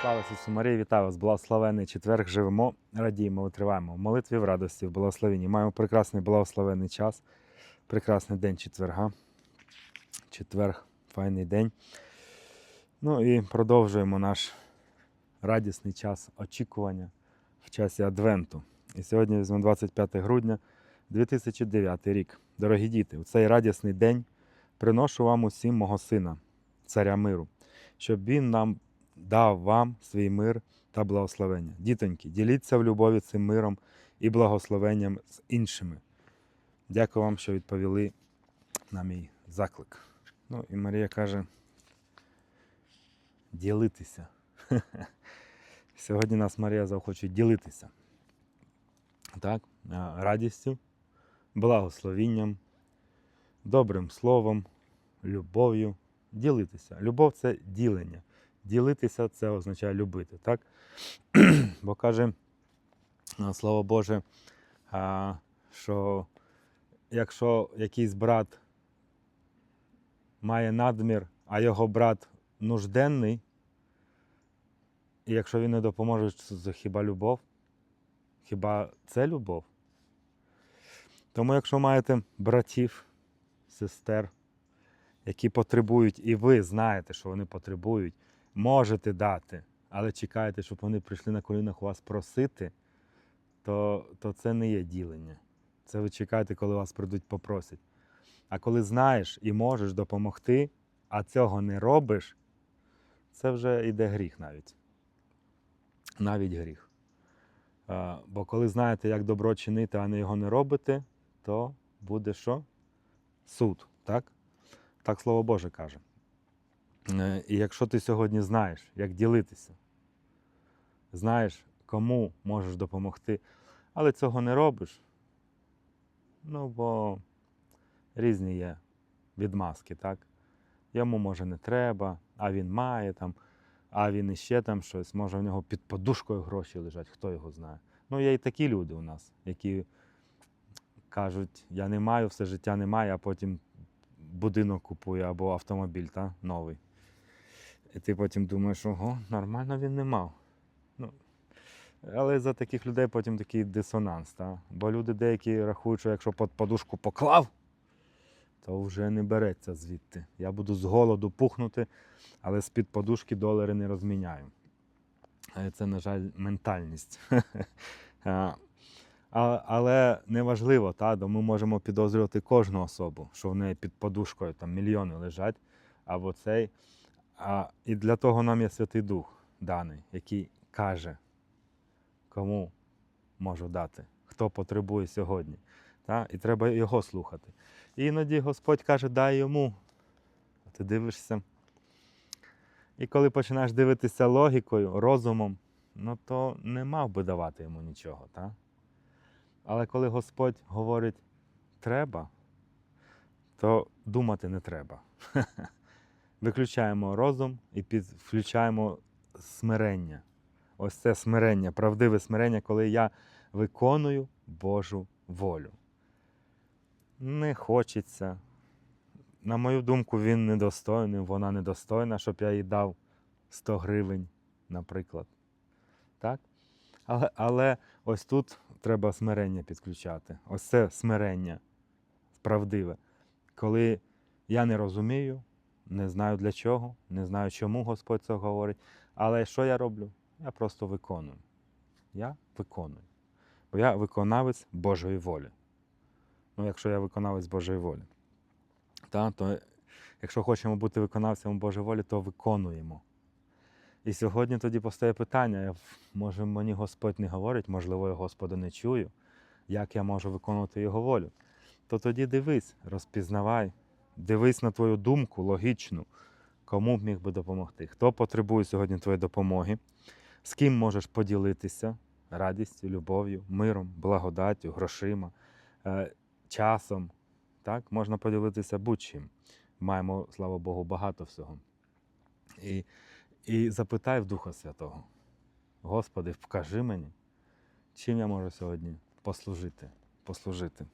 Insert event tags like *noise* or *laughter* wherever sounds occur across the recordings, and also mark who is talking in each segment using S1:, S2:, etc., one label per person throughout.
S1: Слава Ісусу Марії, вітаю вас! Благословений четверг. Живемо, радіємо, витриваємо. В молитві в радості, в благословенні. Маємо прекрасний благословений час, прекрасний день четверга. Четверг, файний день. Ну і продовжуємо наш радісний час очікування в часі Адвенту. І сьогодні візьмемо 25 грудня 2009 рік. Дорогі діти, у цей радісний день приношу вам усім мого сина, царя миру, щоб він нам дав вам свій мир та благословення. Дітоньки, діліться в любові цим миром і благословенням з іншими. Дякую вам, що відповіли на мій заклик. Ну і Марія каже: ділитися. *laughs* Сьогодні нас Марія захоче ділитися. Так, радістю, благословінням, добрим словом, любов'ю. Ділитися. Любов це ділення. Ділитися це означає любити, так? *clears throat* Бо каже а, Слово Боже, що якщо якийсь брат має надмір, а його брат нужденний, і якщо він не допоможе, це хіба любов? Хіба це любов? Тому, якщо маєте братів, сестер, які потребують, і ви знаєте, що вони потребують, можете дати, але чекаєте, щоб вони прийшли на колінах у вас просити, то, то це не є ділення. Це ви чекаєте, коли вас прийдуть попросять. А коли знаєш і можеш допомогти, а цього не робиш, це вже йде гріх навіть. Навіть гріх. Бо коли знаєте, як добро чинити, а не його не робите, то буде що? Суд. Так? Так Слово Боже каже. Е, І якщо ти сьогодні знаєш, як ділитися, знаєш, кому можеш допомогти, але цього не робиш, ну бо різні є відмазки, так? Йому може не треба, а він має там, а він іще там щось, може в нього під подушкою гроші лежать, хто його знає. Ну, є і такі люди у нас, які кажуть, я не маю, все життя не маю, а потім будинок купує або автомобіль та, новий. І ти потім думаєш, ого, нормально він не мав. Ну, але за таких людей потім такий дисонанс. Та? Бо люди деякі рахують, що якщо під подушку поклав, то вже не береться звідти. Я буду з голоду пухнути, але з-під подушки долари не розміняю. Е, Це, на жаль, ментальність. *laughs* Але неважливо, та, ми можемо підозрювати кожну особу, що в неї під подушкою там мільйони лежать, або цей. А, і для того нам є Святий Дух даний, який каже, кому можу дати, хто потребує сьогодні. Та? І треба його слухати. І іноді Господь каже, дай йому. А ти дивишся. І коли починаєш дивитися логікою, розумом, ну то не мав би давати йому нічого. Та? Але коли Господь говорить треба, то думати не треба. *laughs* Виключаємо розум і під- включаємо смирення. Ось це смирення, правдиве смирення, коли я виконую Божу волю. Не хочеться. На мою думку, він недостойний, вона недостойна, щоб я їй дав 100 гривень, наприклад. Так? Але, але ось тут треба смирення підключати. Ось це смирення правдиве. Коли я не розумію, не знаю для чого, не знаю, чому Господь це говорить. Але що я роблю? Я просто виконую. Я виконую. Бо я виконавець Божої волі. Ну, якщо я виконавець Божої волі. Та, то якщо хочемо бути виконавцями Божої волі, то виконуємо. І сьогодні тоді постає питання: може мені Господь не говорить, можливо, я Господа не чую, як я можу виконувати Його волю. То тоді дивись, розпізнавай, дивись на твою думку логічну, кому б міг би допомогти, хто потребує сьогодні твоєї допомоги, з ким можеш поділитися радістю, любов'ю, миром, благодаттю, грошима, е, часом. Так? Можна поділитися будь-чим. Маємо, слава Богу, багато всього. І, і запитай в Духа Святого: Господи, вкажи мені, чим я можу сьогодні послужити. послужити.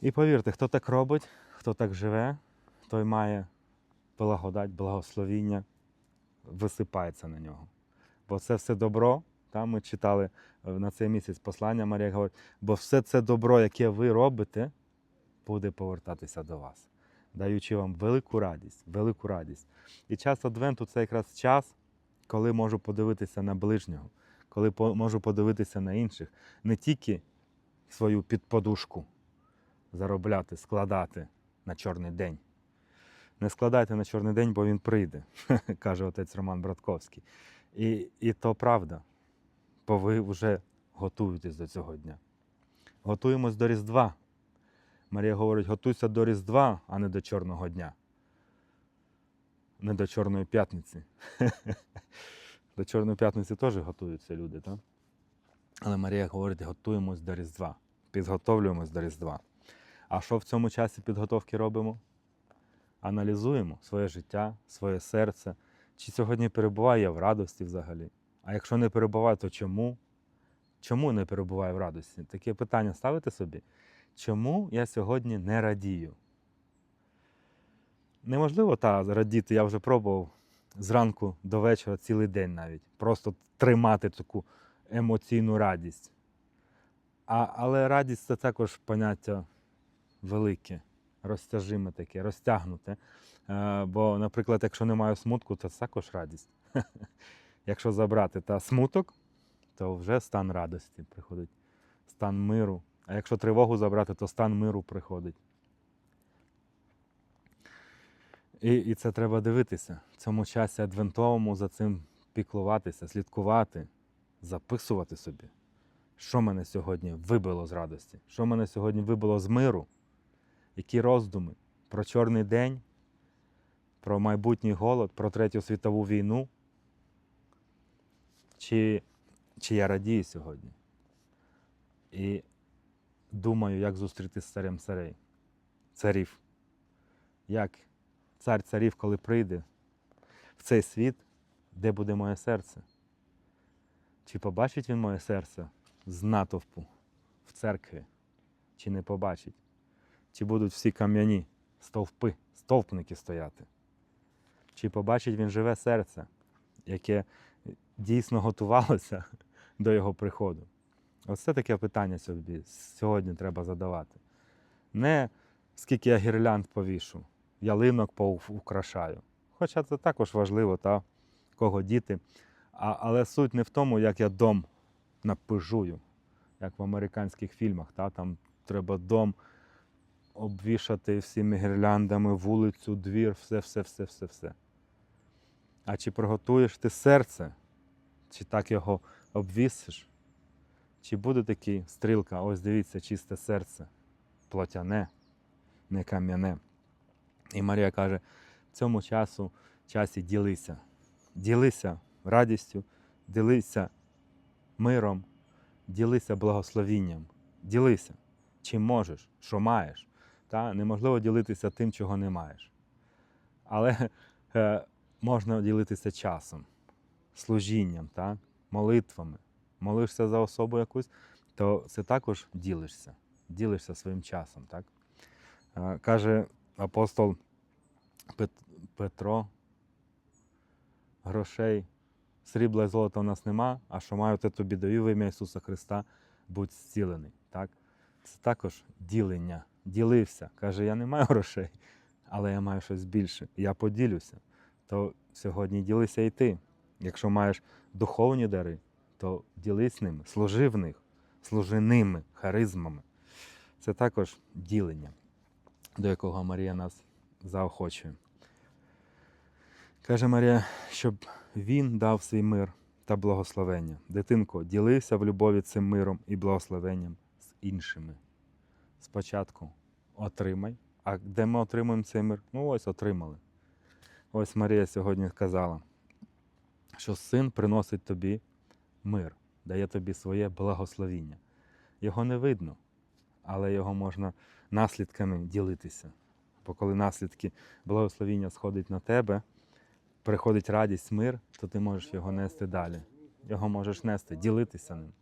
S1: І повірте, хто так робить, хто так живе, той має благодать, благословіння висипається на нього. Бо це все добро, там ми читали е, на цей місяць послання, Марія говорить, бо все це добро, яке ви робите, буде повертатися до вас, даючи вам велику радість, велику радість. І час Адвенту це якраз час, коли можу подивитися на ближнього, коли можу подивитися на інших, не тільки свою підподушку заробляти, складати на чорний день. Не складайте на чорний день, бо він прийде, *laughs* каже отець Роман Братковський. І, і то правда, бо ви вже готуєтесь до цього дня. Готуємось до Різдва. Марія говорить: готуйся до Різдва, а не до Чорного дня. Не до Чорної п'ятниці. *laughs* До Чорної п'ятниці теж готуються люди, так? Але Марія говорить, готуємось до Різдва, підготовлюємось до Різдва. А що в цьому часі підготовки робимо? Аналізуємо своє життя, своє серце, чи сьогодні перебуваю я в радості взагалі. А якщо не перебуваю, то чому? Чому не перебуваю в радості? Таке питання ставите собі. Чому я сьогодні не радію? Неможливо та радіти, я вже пробував зранку до вечора цілий день навіть. Просто тримати таку емоційну радість. А, але радість це також поняття велике, розтяжиме таке, розтягнуте. Е, бо, наприклад, якщо немає смутку, то це також радість. *laughs* Якщо забрати та смуток, то вже стан радості приходить, стан миру. А якщо тривогу забрати, то стан миру приходить. І, і це треба дивитися. В цьому часі адвентовому за цим піклуватися, слідкувати, записувати собі, що мене сьогодні вибило з радості, що мене сьогодні вибило з миру, які роздуми про чорний день, про майбутній голод, про Третю світову війну. Чи, чи я радію сьогодні? І думаю, як зустріти з царем царей, царів. Як цар царів, коли прийде в цей світ, де буде моє серце? Чи побачить він моє серце з натовпу в церкві, чи не побачить? Чи будуть всі кам'яні стовпи, стовпники стояти? Чи побачить він живе серце, яке дійсно готувалося *laughs* до його приходу? Оце таке питання собі сьогодні треба задавати. Не скільки я гірлянд повішу, ялинок украшаю. Хоча це також важливо, та кого діти. А, але суть не в тому, як я дом напижую, як в американських фільмах. Та? Там треба дом обвішати всіми гірляндами, вулицю, двір, все, все, все, все, все. А чи приготуєш ти серце, чи так його обвісиш? Чи буде такий стрілка, ось дивіться, чисте серце, плотяне, не кам'яне. І Марія каже, в цьому часу, часі ділися. Ділися радістю, ділися миром, ділися благословінням, ділися, чим можеш, що маєш. Та? Неможливо ділитися тим, чого не маєш. Але е, можна ділитися часом, служінням, та? молитвами. Молишся за особу якусь, то це також ділишся, ділишся своїм часом. Так? Е, каже апостол Пет- Петро, грошей, срібла і золота у нас нема, а що маю, те тобі даю в ім'я Ісуса Христа, будь зцілений. Так? Це також ділення. Ділився. Каже, я не маю грошей, але я маю щось більше. Я поділюся. То сьогодні ділися і ти. Якщо маєш духовні дари, то ділись ними, служи в них, служи ними, харизмами. Це також ділення, до якого Марія нас заохочує. Каже Марія, щоб він дав свій мир та благословення. Дитинко, ділився в любові цим миром і благословенням з іншими. Спочатку отримай. А де ми отримуємо цей мир? Ну ось отримали. Ось Марія сьогодні сказала, що син приносить тобі мир, дає тобі своє благословіння. Його не видно, але його можна наслідками ділитися. Бо коли наслідки благословіння сходять на тебе, приходить радість, мир, то ти можеш його нести далі. Його можеш нести, ділитися ним.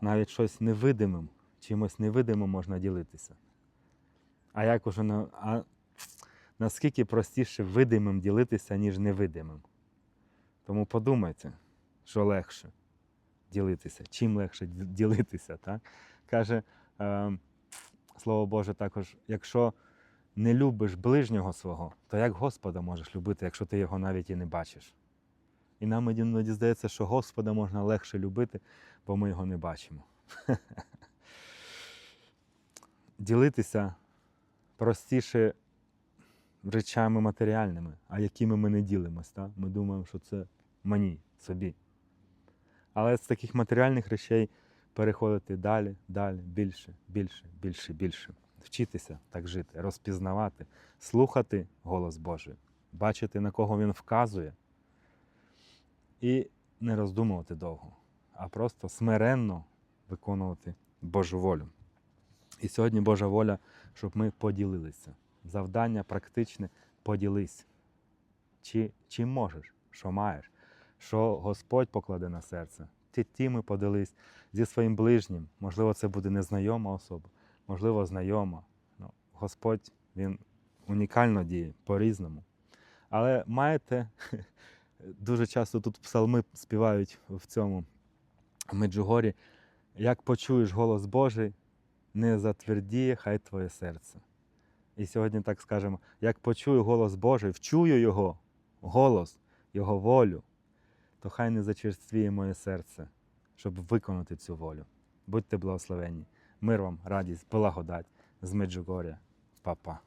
S1: Навіть щось невидимим, чимось невидимим можна ділитися. А як уже на. А наскільки простіше видимим ділитися, ніж невидимим. Тому подумайте, що легше ділитися, чим легше ділитися. Так? Каже е, Слово Боже також, якщо не любиш ближнього свого, то як Господа можеш любити, якщо ти його навіть і не бачиш? І нам іноді здається, що Господа можна легше любити, бо ми його не бачимо. *laughs* Ділитися простіше речами матеріальними, а якими ми не ділимось. Так? Ми думаємо, що це мені, собі. Але з таких матеріальних речей переходити далі, далі, більше, більше, більше, більше. Вчитися так жити, розпізнавати, слухати голос Божий, бачити, на кого він вказує, і не роздумувати довго, а просто смиренно виконувати Божу волю. І сьогодні Божа воля, щоб ми поділилися. Завдання практичне поділись. Чи, чим можеш, що маєш, що Господь покладе на серце. Ті, ми поділись зі своїм ближнім. Можливо, це буде незнайома особа, можливо, знайома. Ну, Господь Він унікально діє по-різному. Але маєте, *laughs* дуже часто тут псалми співають в цьому Меджугорі, як почуєш голос Божий, не затвердіє хай твоє серце. І сьогодні так скажемо, як почую голос Божий, вчую Його, голос, Його волю, то хай не зачерствіє моє серце, щоб виконати цю волю. Будьте благословенні. Мир вам, радість, благодать з Меджугоря. Па-па.